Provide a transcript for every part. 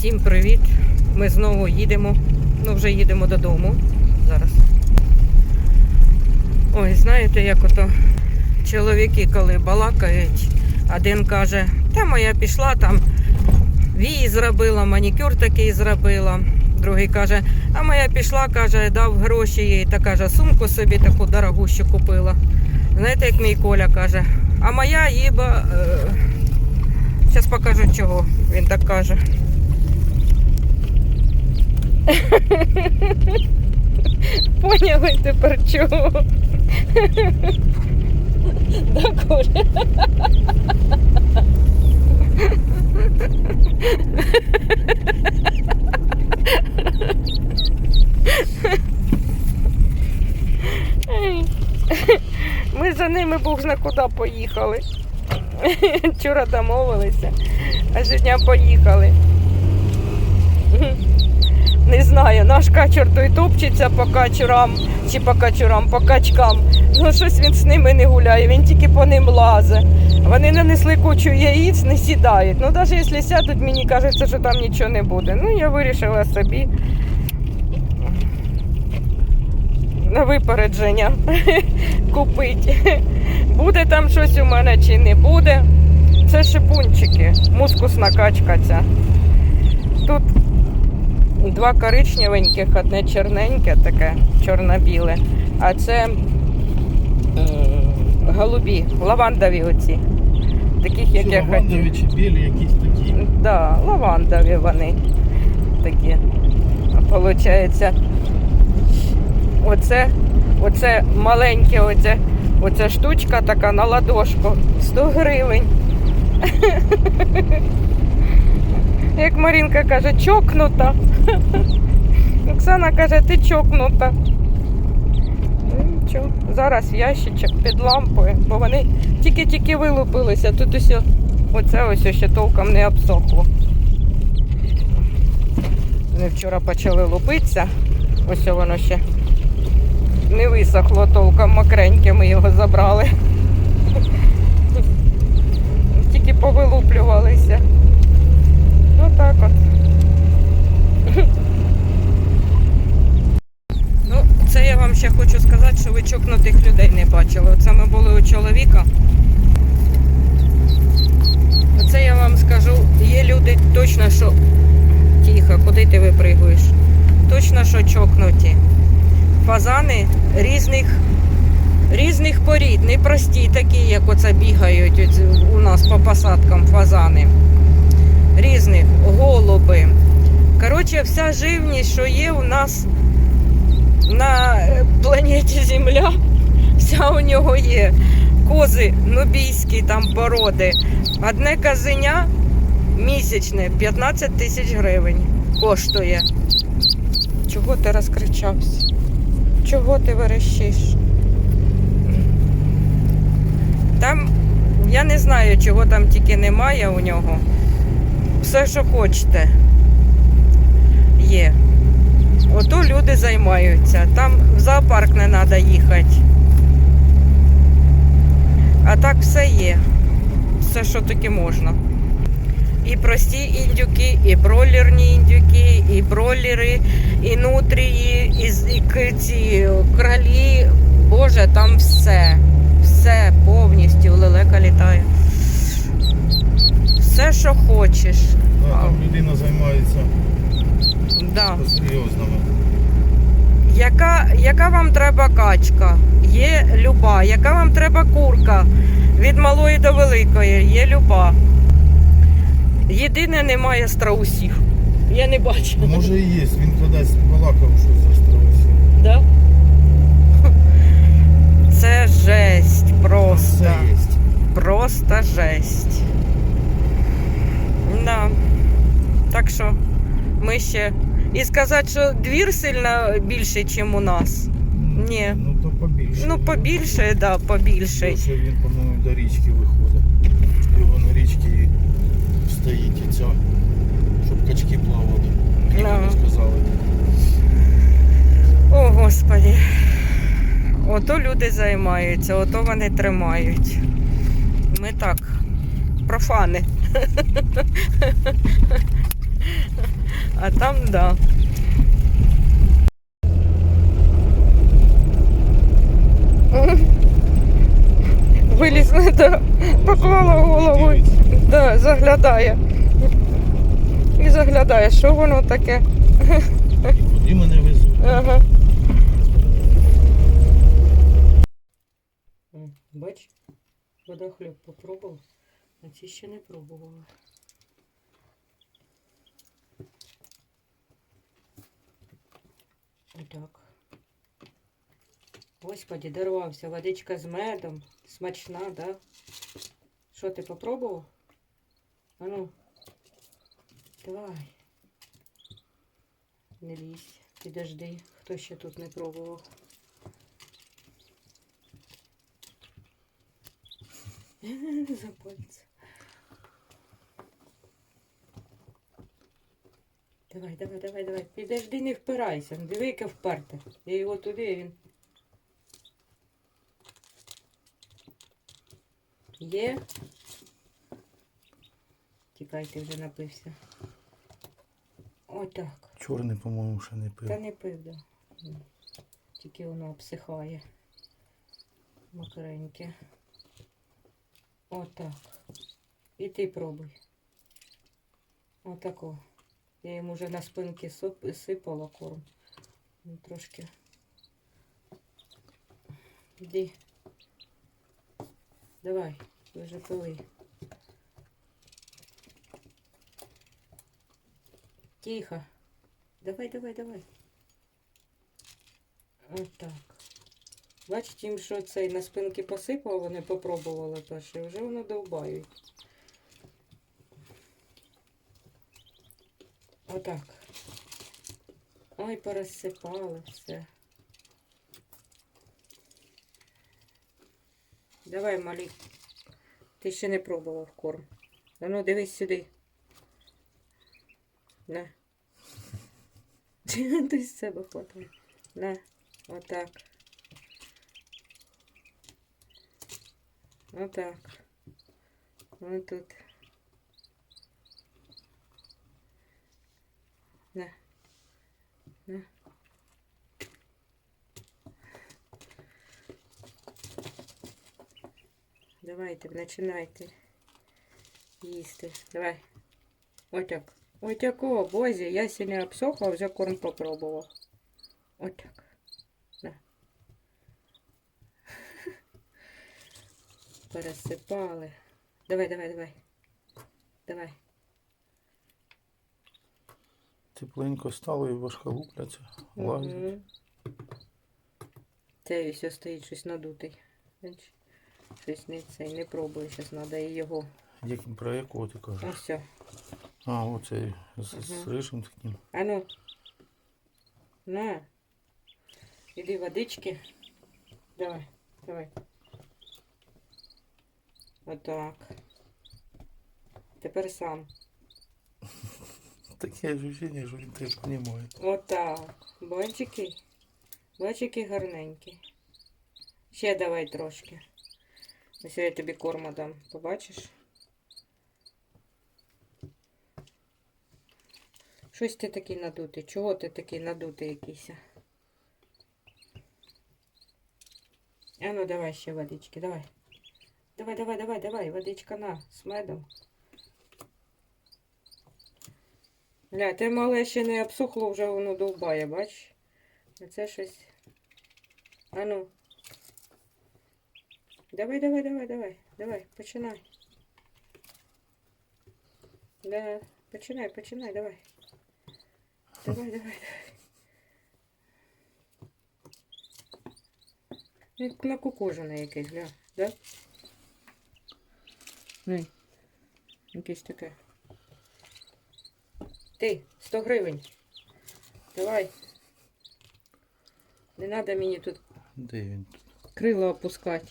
Всім привіт! Ми знову їдемо. Ну, вже їдемо додому зараз. Ой, знаєте, як ото чоловіки, коли балакають, один каже, та моя пішла там, вії зробила, манікюр такий зробила. Другий каже, а моя пішла, каже, дав гроші їй та каже, сумку собі таку дорогущу купила. Знаєте, як мій Коля каже, а моя їба. Е... Зараз покажу чого. Він так каже. Поняли тепер чого? Да, Коля? Ми за ними Бог зна куди поїхали. Вчора домовилися, а сьогодні поїхали. Не знаю, наш качур той топчеться по качурам чи по качурам, по качкам. Ну щось він з ними не гуляє, він тільки по ним лазить. Вони нанесли кучу яїць, не сідають. Ну навіть якщо сядуть, мені кажеться, що там нічого не буде. Ну я вирішила собі на випередження купити. Буде там щось у мене чи не буде. Це шипунчики, мускусна качка ця. Тут два коричневеньких, одне чорненьке, таке чорно-біле, а це голубі, лавандові оці. Таких, як Що, я лавандові чи білі якісь такі. Да, лавандові вони такі. Получається, оце, оце маленьке, оце, оця штучка така на ладошку. 100 гривень. Як Марінка каже, чокнута. Оксана каже, ти чокнута. Ну, нічого. Зараз ящичок під лампою, бо вони тільки-тільки вилупилися. Тут усе, оце ось ще толком не обсохло. Вони вчора почали лупитися. Ось воно ще не висохло толком мокреньке, ми його забрали. Тільки повилуплювалися. Ну так от. Ну, це я вам ще хочу сказати, що ви чокнутих людей не бачили. Оце ми були у чоловіка. Оце я вам скажу, є люди точно, що. Тихо, куди ти випригуєш? Точно, що чокнуті. Фазани різних, різних порід, не прості такі, як оце бігають у нас по посадкам фазани. Різних голуби. Коротше, вся живність, що є у нас на е, планеті Земля, вся у нього є. Кози нубійські там породи. Одне казеня місячне 15 тисяч гривень коштує. Чого ти розкричався? Чого ти верещиш? Там я не знаю, чого там тільки немає у нього. Все, що хочете, є. Ото люди займаються. Там в зоопарк не треба їхати. А так все є. Все, що таки можна. І прості індюки, і бройлерні індюки, і бройлери, і нутрії, і, і ці кралі. Боже, там все. Все повністю лелека літає. Все, що хочеш. Да, там людина займається Да. по-серйозному. Яка, яка вам треба качка? Є люба. Яка вам треба курка? Від малої до великої є люба. Єдине немає страусів. Я не бачу. Може і є, він кудись балакав щось за страусів. Да? Це жесть просто. Все є. Просто жесть. Да. Так що ми ще. І сказати, що двір сильно більший, ніж у нас. Ні. Ну то побільше. Ну, побільше, да, побільше. Що він, по-моєму, до річки виходить. Його на річці стоїть і ця, щоб качки плавали. Як Да. вони сказали. О, Господі. Ото люди займаються, ото вони тримають. Ми так, профани. А там да. Вилізла, да, поклала голову, да, заглядає. І заглядає, що воно таке. Куди мене везуть? Ага. Бач, водохліб попробував, а ці ще не пробувала. Отак. Господи, дорвався. Водичка з медом. Смачна, да? Що ти попробував? А ну. Давай. Не лізь. Підожди, хто ще тут не пробував. За Давай, давай, давай, давай. Підожди, не впирайся. Диви, яке вперте. Я його туди, він. Є. Тікай, ти вже напився. Отак. Чорний, по-моєму, ще не пив. Та не пив, да. Тільки воно обсихає. Макареньке. Отак. І ти пробуй. Отако. Я йому вже на спинки сипала корм. Трошки. Іди. Давай, вже пили. Тихо. Давай, давай, давай. Отак. Бачите, їм, що цей на спинки посипав, вони попробували перше, вже вони довбають. Отак. Ой, порозсипали все. Давай, малі. Ти ще не пробував корм. А ну дивись сюди. На. Ти з себе хватай. На. Отак. Отак. Ось тут. На. На. Давайте, починайте їсти. Давай. Отак. Отако, бозі, я сьогодні обсохла, вже корм попробував. Отак. На. Пересипали. Давай, давай, давай. Давай. Тепленько стало і важко лупляться. Лазять. Мгм. Це все стоїть щось надутий. Щось не цей, не пробує, зараз треба і його. Як, про якого ти кажеш? Ось все. А, оцей з, з Мгм. рижим таким. А ну. На. Іди водички. Давай, давай. Отак. Тепер сам. Таке ощущення, що він тебе понімає. Отак. Бачики. Бачики гарненькі. Ще давай трошки. Ось я тобі корма дам. Побачиш? Щось ти такий надутий. Чого ти такий надутий якийсь? А ну давай ще водички, давай. Давай, давай, давай, давай, водичка на, з медом. Гля, те мале ще не обсохло, вже воно довбає, бач? Це щось. А ну. Давай, давай, давай, давай, давай, починай. Да, починай, починай, давай. Давай, давай, давай. Як накукожене якесь, гля, да? Ну, якесь таке. Ти, 100 гривень. Давай. Не треба мені тут Де він тут? крила опускати.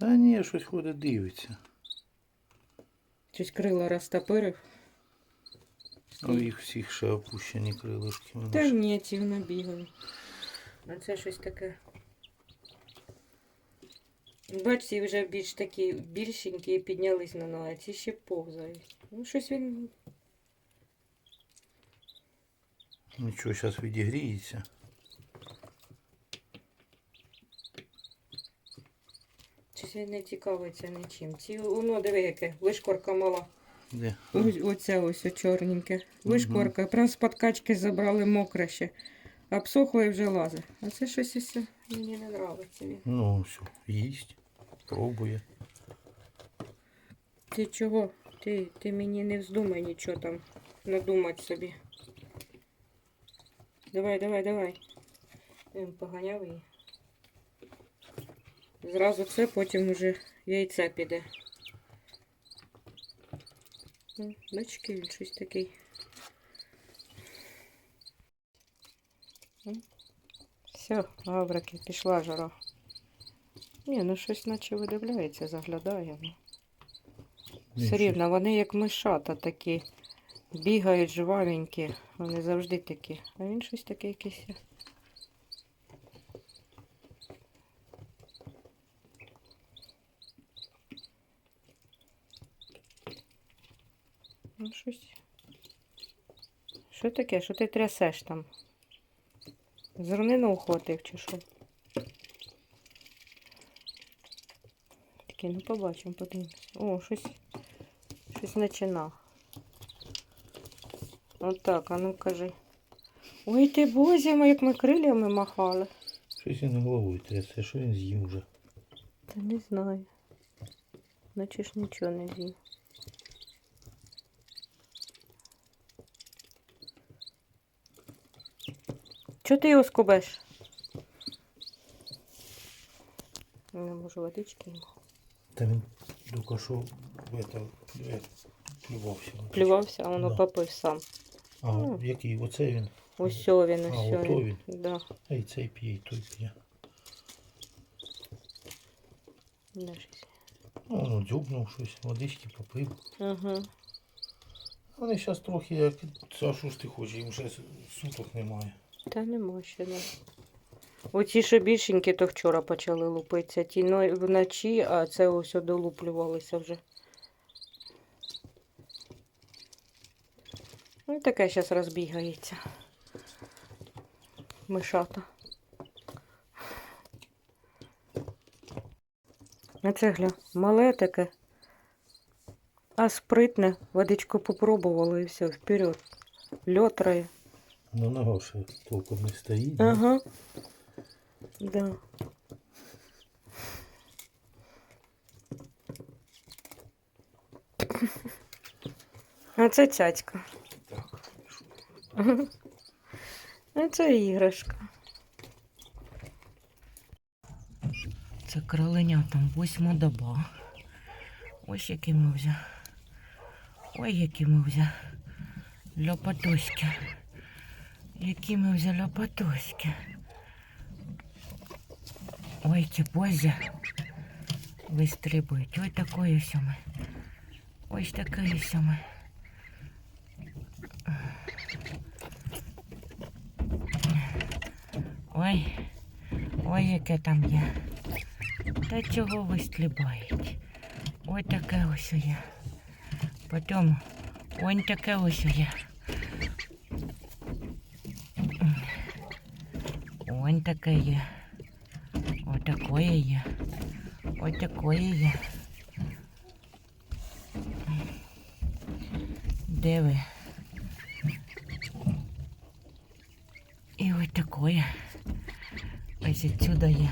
Та ні, щось ходить, дивиться. Щось крила розтопирив. У їх всіх ще опущені крилишки. Вони Та ж- ні, ці воно бігали. А це щось таке. Бач, ці вже більш такі більшенькі і піднялись на ноги, а ці ще повзають. Ну, щось він Нічого, зараз відігріється. Він не цікавиться нічим. Ці, воно, диви, яке, вишкорка мала. Де? Ось, оце ось о, чорненьке. Вишкорка. Прям з подкачки забрали мокре ще. Обсохло і вже лазить. А це щось ось мені не подобається він. Ну, все, їсть. Пробує. Ти чого? Ти, ти мені не вздумай нічого там надумати собі. Давай, давай, давай. Поганяв її. Зразу це, потім уже яйце піде. Ну, Бачки, він щось такий. Все, гаврики, пішла жара. Ні, ну щось наче видивляється, заглядає. Все рівно, вони як мишата такі. Бігають жвавенькі. Вони завжди такі. А він щось таке якесь. Ну, щось. Що таке? Що ти трясеш там? Зернину ухватив чи що? Таке, ну побачимо, подивимось. О, щось. Щось починав. Отак, а ну кажи. Ой ти бозі, ми як ми крилями махали. Щось він головою трясе, що він з'їв вже. Та не знаю. Наче ж нічого не з'їв. Чого ти його скубеш? Не можу водички йому. Та він тільки що в это, е, плювався. Плювався, а воно Да. попив сам. А Ну. який? Оце він? Ось він, А, ось ото він. Да. А і цей п'є, і той п'є. Ну, воно дзюбнув щось, водички попив. Ага. Вони зараз трохи як. Що ж ти хочеш, їм вже суток немає. Та нема ще, да. Оці що більшенькі, то вчора почали лупитися. Ті но- вночі, а це ось долуплювалися вже. Ну, таке зараз розбігається. Мишата. А це гля, мале таке. А спритне, водичку попробувало і все, вперед. Льотрає. На ногах ще толком не стоїть. ну. Ага. Да. А це цяцька. А це іграшка. Це кроленятам восьма доба. Ось які ми взяли. Ой, які ми взяли. Лопатоськи. Які ми взяли лопатоськи. Ой, ті позі вистрибують. Ой, такої сьоме. Ось такої сьоме. Ой, ой, яке там є. Та чого ви стрибають? Ой, таке ось є. Потім, ой, таке ось є. Ось таке є. Ось такое є. Ось такое є. Де ви? І ось такое. Ось отсюда є.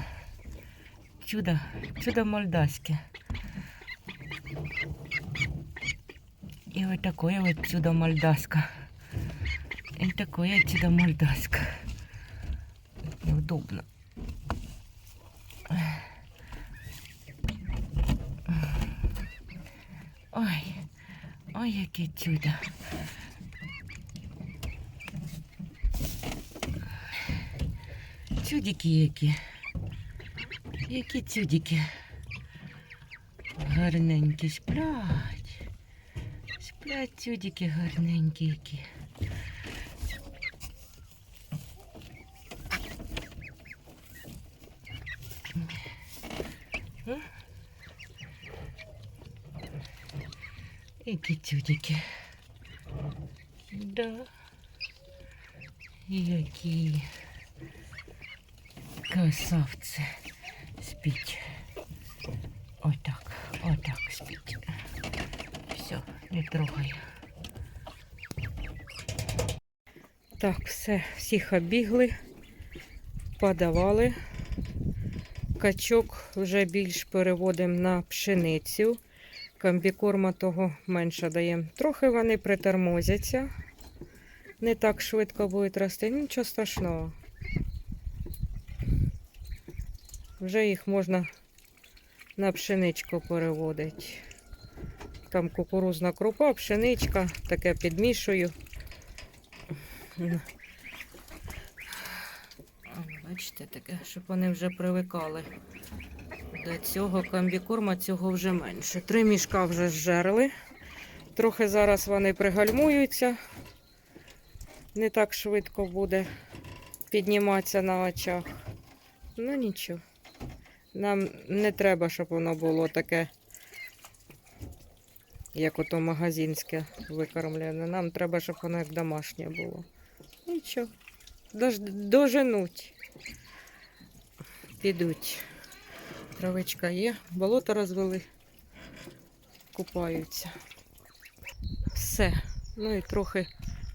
Чудо, чудо молдавське. І ось такое вот чудо молдавське. І такое чудо молдавське. Неудобно. Ой, ой, яке чудо. Чудики які. Які чудики. Гарненькі сплять. Сплять чудики гарненькі які. Які чудики. Да. Які красавці спіть. Отак, отак спіть. Все, не трогай. Так, все, всіх обігли, подавали. Качок вже більш переводимо на пшеницю. Комбікорма того менше даємо. Трохи вони притормозяться. Не так швидко будуть рости, нічого страшного. Вже їх можна на пшеничку переводити. Там кукурузна крупа, пшеничка, таке підмішую. Бачите, таке, щоб вони вже привикали. До цього комбікорма цього вже менше. Три мішка вже зжерли. Трохи зараз вони пригальмуються. Не так швидко буде підніматися на очах. Ну нічого. Нам не треба, щоб воно було таке, як ото магазинське викормлене. Нам треба, щоб воно як домашнє було. Нічого. Дож, доженуть. Підуть. Травичка є, болото розвели, купаються. Все. Ну і трохи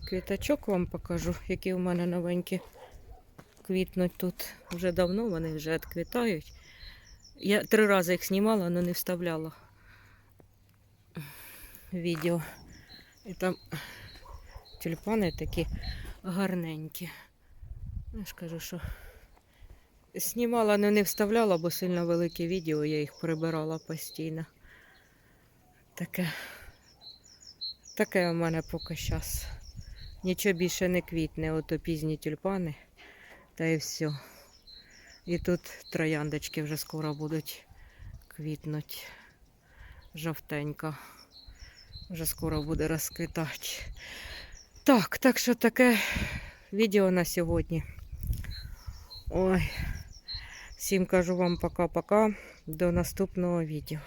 квіточок вам покажу, які у мене новенькі квітнуть тут. Вже давно вони вже відквітають. Я три рази їх знімала, але не вставляла відео. І там тюльпани такі гарненькі. Я ж кажу, що знімала, але не вставляла, бо сильно велике відео, я їх прибирала постійно. Таке. Таке у мене поки зараз. Нічого більше не квітне, ото пізні тюльпани. Та і все. І тут трояндочки вже скоро будуть квітнути. Жовтенька. Вже скоро буде розквітати. Так, так що таке відео на сьогодні. Ой. Всім кажу вам пока-пока. До наступного відео.